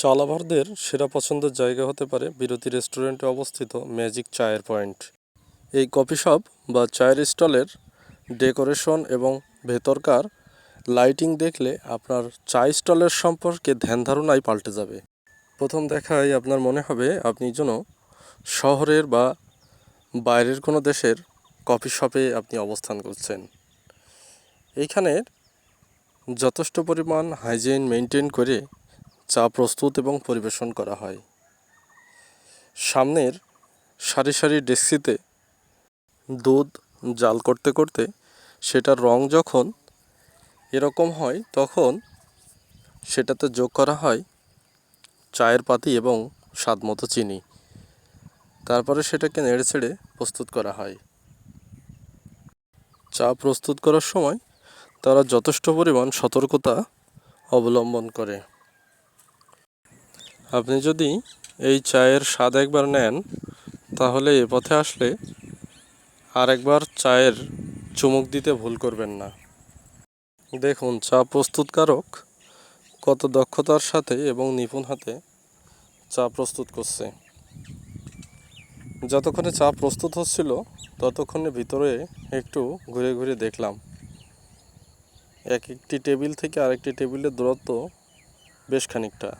চা লাভারদের সেরা পছন্দের জায়গা হতে পারে বিরতি রেস্টুরেন্টে অবস্থিত ম্যাজিক চায়ের পয়েন্ট। এই কফি শপ বা চায়ের স্টলের ডেকোরেশন এবং ভেতরকার লাইটিং দেখলে আপনার চা স্টলের সম্পর্কে ধ্যান ধারণাই পাল্টে যাবে। প্রথম দেখায় আপনার মনে হবে আপনি যেন শহরের বা বাইরের কোনো দেশের কফি শপে আপনি অবস্থান করছেন। এইখানের যথেষ্ট পরিমাণ হাইজিন মেনটেন করে চা প্রস্তুত এবং পরিবেশন করা হয়। সামনের সারি সারি ডেস্কিতে দুধ জাল করতে করতে সেটার রং যখন এরকম হয় তখন সেটাতে যোগ করা হয় চায়ের পাতি এবং স্বাদমতো চিনি। তারপরে সেটাকে নেড়ে ছেড়ে প্রস্তুত করা হয়। চা প্রস্তুত করার সময় তারা যথেষ্ট পরিমাণ সতর্কতা অবলম্বন করে। আপনি যদি এই চায়ের স্বাদ একবার নেন, তাহলে এ পথে আসলে আরেকবার চায়ের চুমুক দিতে ভুল করবেন না। দেখুন, চা প্রস্তুতকারক কত দক্ষতার সাথে এবং নিপুণ হাতে চা প্রস্তুত করছে। যতক্ষণে চা প্রস্তুত হচ্ছিল, ততক্ষণে ভিতরে একটু ঘুরে ঘুরে দেখলাম। এক একটি টেবিল থেকে আরেকটি টেবিলের দূরত্ব বেশ খানিকটা।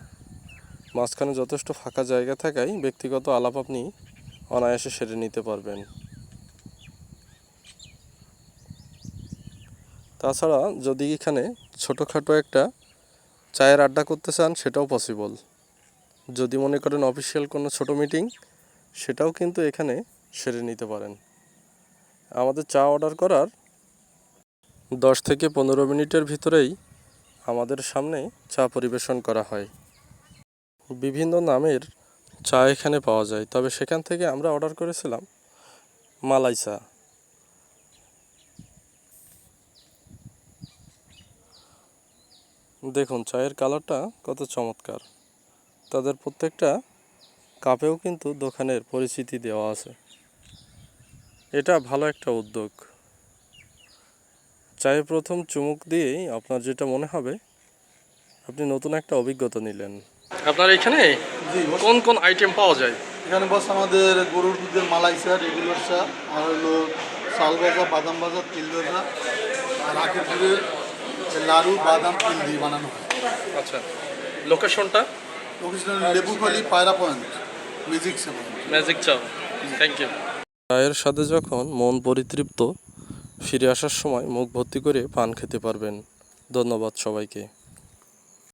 মাঝখানে যথেষ্ট ফাঁকা জায়গা থাকায় ব্যক্তিগত আলাপ আপনি অনায়াসে সেরে নিতে পারবেন। তাছাড়া যদি এখানে ছোটোখাটো একটা চায়ের আড্ডা করতে চান, সেটাও পসিবল যদি মনে করেন অফিসিয়াল কোনো ছোট মিটিং সেটাও কিন্তু এখানে সেরে নিতে পারেন। আমাদের চা অর্ডার করার দশ থেকে পনেরো মিনিটের ভিতরেই আমাদের সামনে চা পরিবেশন করা হয়। বিভিন্ন নামের চা এখানে পাওয়া যায়। তবে সেখান থেকে আমরা অর্ডার করেছিলাম মালাই চা। দেখুন, চায়ের কালারটা কত চমৎকার। তাদের প্রত্যেকটা কাপেও কিন্তু দোকানের পরিচিতি দেওয়া আছে। এটা ভালো একটা উদ্যোগ। চায়ে প্রথম চুমুক দিয়েই আপনার যেটা মনে হবে, আপনি নতুন একটা অভিজ্ঞতা নিলেন। আপনার এখানে কোন কোন আইটেম পাওয়া যায়? এখানে বস আমাদের গরুর দুধের মালাই চা রেগুলার চা আর হলো চাল ভাজা বাদাম ভাজা তিল ভাজা আর আখের দুধের লাড়ু বাদাম তিল দিয়ে বানানো হয়। আচ্ছা লোকেশনটা location Lebukhali Payra point music seven magic চা থ্যাংক ইউ চায়ের সাথে যখন মন পরিতৃপ্ত ফিরে আসার সময় মুখ ভর্তি করে পান খেতে পারবেন। ধন্যবাদ সবাইকে।